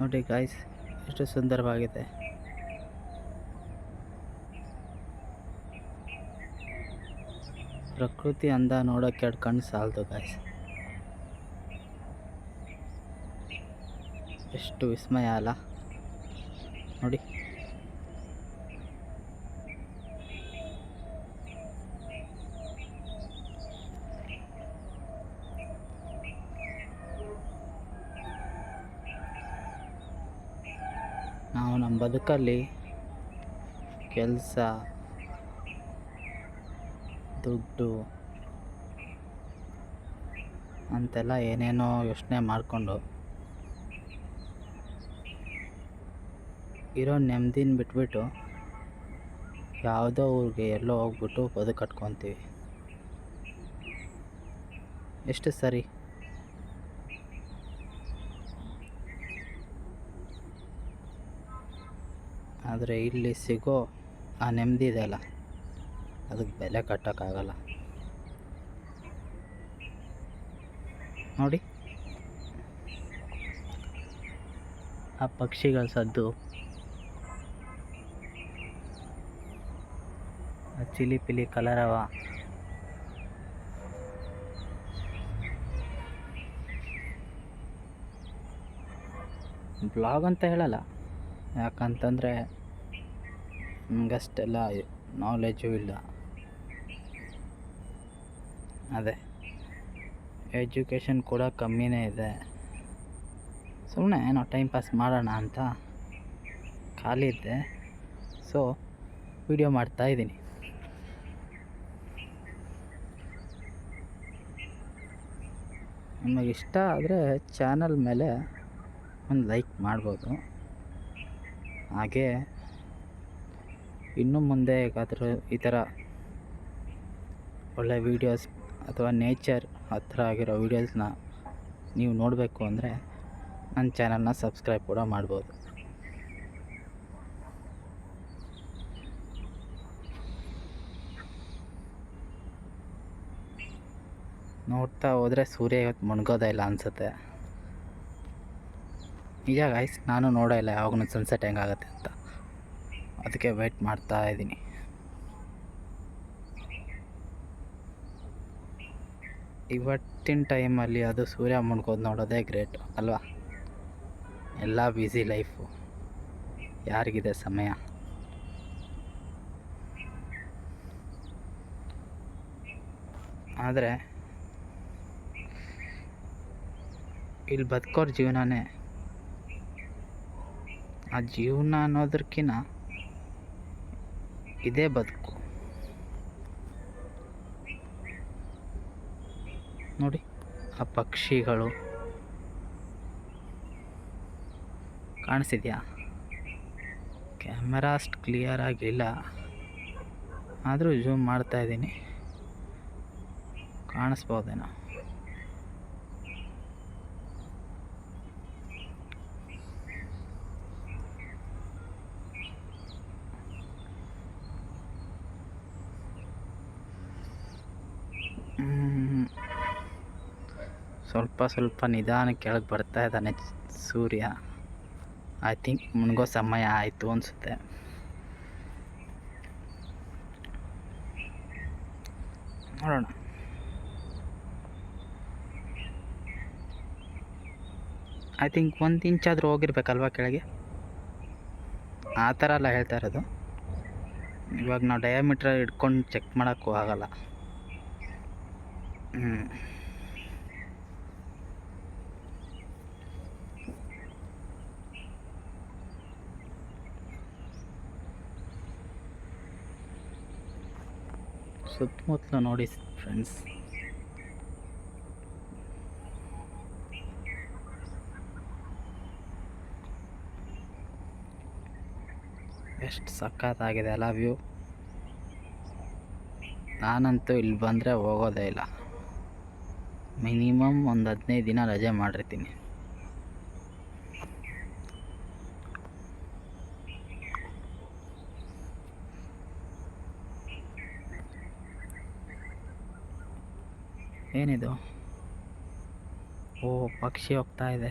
ನೋಡಿ ಗಾಯ್ಸ್ ಎಷ್ಟು ಸುಂದರವಾಗಿದೆ. ಪ್ರಕೃತಿ ಅಂದ ನೋಡೋಕ್ಕೆ ಎರಡು ಕಣ್ಣು ಸಾಲದು ಗಾಯ್ಸ್ ಎಷ್ಟು ವಿಸ್ಮಯ ಅಲ್ಲ. ನೋಡಿ ನಾವು ನಮ್ಮ ಬದುಕಲ್ಲಿ ಕೆಲಸ, ದುಡ್ಡು ಅಂತೆಲ್ಲ ಏನೇನೋ ಯೋಚನೆ ಮಾಡಿಕೊಂಡು ಇರೋ ನೆಮ್ಮದಿನ ಬಿಟ್ಬಿಟ್ಟು ಯಾವುದೋ ಊರಿಗೆ ಎಲ್ಲೋ ಹೋಗ್ಬಿಟ್ಟು ಬದುಕು ಕಟ್ಕೊತೀವಿ. ಎಷ್ಟು ಸರಿ? ಆದರೆ ಇಲ್ಲಿ ಸಿಗೋ ಆ ನೆಮ್ಮದಿ ಇದೆಯಲ್ಲ ಅದಕ್ಕೆ ಬೆಲೆ ಕಟ್ಟೋಕ್ಕಾಗಲ್ಲ. ನೋಡಿ. ಆ ಪಕ್ಷಿಗಳ ಸದ್ದು. ಆ ಚಿಲಿ ಪಿಲಿ ಕಲರವ. ಬ್ಲಾಗ್ ಅಂತ ಹೇಳಲ್ಲ. ಯಾಕಂತಂದರೆ ನಮಗಷ್ಟೆಲ್ಲ ನಾಲೆಜು ಇಲ್ಲ. ಅದೇ ಎಜುಕೇಷನ್ ಕೂಡ ಕಮ್ಮಿನೇ ಇದೆ. ಸುಮ್ಮನೆ ನಾವು ಟೈಮ್ ಪಾಸ್ ಮಾಡೋಣ ಅಂತ ಖಾಲಿ ಇದ್ದೆ. ಸೊ ವಿಡಿಯೋ ಮಾಡ್ತಾ ಇದ್ದೀನಿ. ನಿಮಗೆ ಇಷ್ಟ ಆದರೆ ಚಾನಲ್ ಮೇಲೆ ಒಂದು ಲೈಕ್ ಮಾಡ್ಬೋದು. ಹಾಗೆ ಇನ್ನು ಮುಂದೆ ಹೇಗಾದರೂ ಈ ಥರ ಒಳ್ಳೆ ವೀಡಿಯೋಸ್ ಅಥವಾ ನೇಚರ್ ಹತ್ರ ಆಗಿರೋ ವೀಡಿಯೋಸ್ನ ನೀವು ನೋಡಬೇಕು ಅಂದರೆ ನನ್ನ ಚಾನಲ್ನ ಸಬ್ಸ್ಕ್ರೈಬ್ ಕೂಡ ಮಾಡ್ಬೋದು. ನೋಡ್ತಾ ಹೋದರೆ ಸೂರ್ಯ ಇವತ್ತು ಮುಣ್ಗೋದೇ ಇಲ್ಲ ಅನಿಸುತ್ತೆ. ಈಗ ಗಾಯ್ಸ್ ನಾನು ನೋಡೋ ಇಲ್ಲ ಯಾವಾಗೂ ಸನ್ಸೆಟ್ ಹೆಂಗಾಗತ್ತೆ ಅಂತ. ಅದಕ್ಕೆ ವೆಯ್ಟ್ ಮಾಡ್ತಾ ಇದ್ದೀನಿ. ಇವತ್ತಿನ ಟೈಮಲ್ಲಿ ಅದು ಸೂರ್ಯ ಮುಣ್ಕೋದು ನೋಡೋದೇ ಗ್ರೇಟ್ ಅಲ್ವಾ? ಎಲ್ಲ ಬ್ಯುಸಿ ಲೈಫು ಯಾರಿಗಿದೆ ಸಮಯ? ಆದರೆ ಇಲ್ಲಿ ಬದುಕೋರ ಜೀವನನೇ, ಆ ಜೀವನ ಅನ್ನೋದಕ್ಕಿಂತ ಇದೇ ಬದುಕು. ನೋಡಿ, ಆ ಪಕ್ಷಿಗಳು. ಕಾಣಿಸಿದ್ಯಾ ಕ್ಯಾಮರಾ ಅಷ್ಟು ಕ್ಲಿಯರ್ ಆಗಿಲ್ಲ. ಆದರೂ ಜೂಮ್ ಮಾಡ್ತಾ ಇದ್ದೀನಿ. ಕಾಣಿಸ್ಬೋದೇನೋ. ಸ್ವಲ್ಪ ಸ್ವಲ್ಪ ನಿಧಾನ ಕೆಳಗೆ ಬರ್ತಾ ಇದ್ದಾನೆ ಸೂರ್ಯ. ಐ ಥಿಂಕ್ ಮುನ್ಗೋ ಸಮಯ ಆಯಿತು ಅನಿಸುತ್ತೆ. ನೋಡೋಣ. ಐ ಥಿಂಕ್ ಒಂದು ಇಂಚಾದರೂ ಹೋಗಿರ್ಬೇಕಲ್ವಾ ಕೆಳಗೆ? ಆ ಥರ ಎಲ್ಲ ಹೇಳ್ತಾ ಇರೋದು. ಇವಾಗ ನಾವು ಡಯಾಮೀಟ್ರ್ ಹಿಡ್ಕೊಂಡು ಚೆಕ್ ಮಾಡೋಕ್ಕೂ ಆಗಲ್ಲ. ಹ್ಞೂ ಸುತ್ತಮುತ್ತಲು ನೋಡಿ ಫ್ರೆಂಡ್ಸ್ ಎಷ್ಟು ಸಖತ್ತಾಗಿದೆ ಅಲ್ಲ ವ್ಯೂ ನಾನಂತೂ ಇಲ್ಲಿ ಬಂದರೆ ಹೋಗೋದೇ ಇಲ್ಲ. ಮಿನಿಮಮ್ ಒಂದು ಹದಿನೈದು ದಿನ ರಜೆ ಮಾಡಿರ್ತೀನಿ. ಏನಿದು? ಓ, ಪಕ್ಷಿ ಹೋಗ್ತಾ ಇದೆ.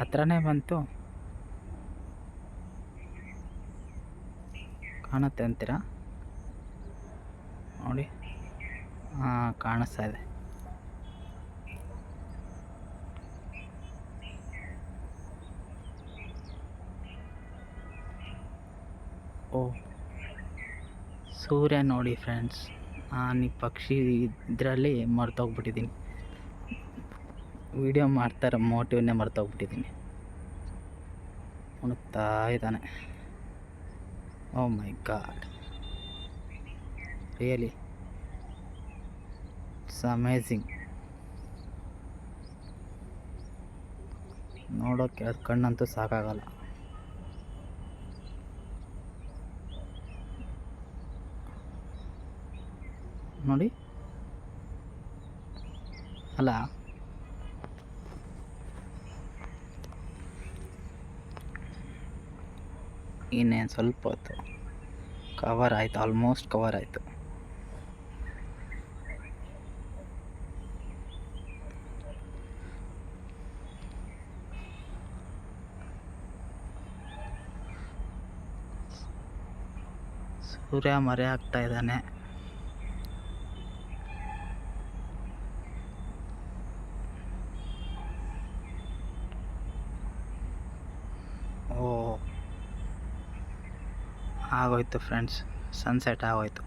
ಹತ್ರನೇ ಬಂತು. ಕಾಣುತ್ತೆ ಅಂತೀರಾ? ನೋಡಿ. ಹಾಂ, ಕಾಣಿಸ್ತಾ ಇದೆ. ಓ. ಸೂರ್ಯ ನೋಡಿ ಫ್ರೆಂಡ್ಸ್ ಈ ಪಕ್ಷಿ ಇದರಲ್ಲಿ ಮರ್ತೋಗ್ಬಿಟ್ಟಿದ್ದೀನಿ. ವಿಡಿಯೋ ಮಾಡ್ತಾರೆ, ಮೋಟಿವ್ನೇ ಮರ್ತೋಗ್ಬಿಟ್ಟಿದ್ದೀನಿ. ಉಣುಕ್ತಾ ಇದ್ದಾನೆ. ಓ my god. Really it's amazing ನೋಡೋಕೆ ಅದು ಕಣ್ಣಂತೂ ಸಾಕಾಗಲ್ಲ. ನೋಡಿ. ಅಲ್ಲ. ಇನ್ನೇನು ಸ್ವಲ್ಪ ಹೊತ್ತು. ಕವರ್ ಆಯಿತು ಆಲ್ಮೋಸ್ಟ್ ಕವರ್ ಆಯಿತು. ಸೂರ್ಯ ಮರೆ ಆಗ್ತಾ ಇದ್ದಾನೆ ಓ ಆಗೋಯ್ತು ಫ್ರೆಂಡ್ಸ್. ಸನ್ಸೆಟ್ ಆಗೋಯ್ತು.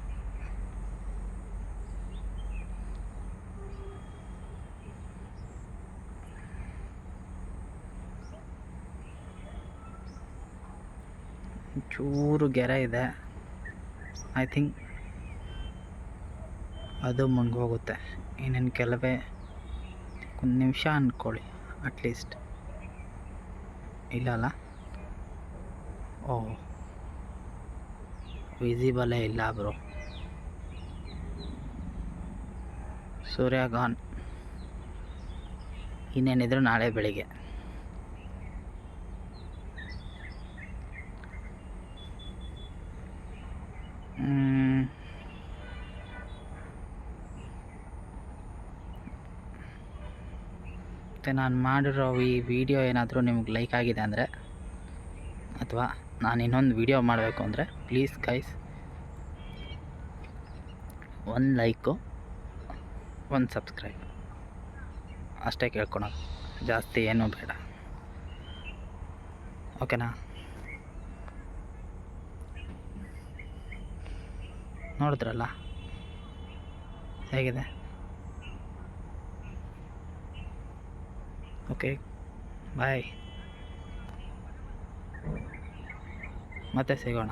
ಚೂರು ಗೆರೆ ಇದೆ. ಐ ಥಿಂಕ್ ಅದು ಮುನ್ಗೋಗುತ್ತೆ. ಇನ್ನೇನು ಕೆಲವೇ ಒಂದು ನಿಮಿಷ ಅಂದ್ಕೊಳ್ಳಿ ಅಟ್ಲೀಸ್ಟ್ ಇಲ್ಲಲ್ಲ? ಓ. ವಿಸಿಬಲೇ ಇಲ್ಲ ಬ್ರೋ. ಸೂರ್ಯ ಗಾನ್ ಇನ್ನೇನಿದ್ರು ನಾಳೆ ಬೆಳಿಗ್ಗೆ. ಮತ್ತು ನಾನು ಮಾಡಿರೋ ಈ ವಿಡಿಯೋ ಏನಾದರೂ ನಿಮ್ಗೆ ಲೈಕ್ ಆಗಿದೆ ಅಂದರೆ, ಅಥವಾ ನಾನು ಇನ್ನೊಂದು ವಿಡಿಯೋ ಮಾಡಬೇಕು ಅಂದರೆ ಪ್ಲೀಸ್ ಗೈಸ್ ಒಂದು ಲೈಕು ಒಂದು ಸಬ್ಸ್ಕ್ರೈಬ್ ಅಷ್ಟೇ ಕೇಳ್ಕೊಳೋದು. ಜಾಸ್ತಿ ಏನೂ ಬೇಡ. ಓಕೆನಾ ನೋಡಿದ್ರಲ್ಲ? ಹೇಗಿದೆ? ಓಕೆ ಬಾಯ್ ಮತ್ತೆ ಸಿಗೋಣ.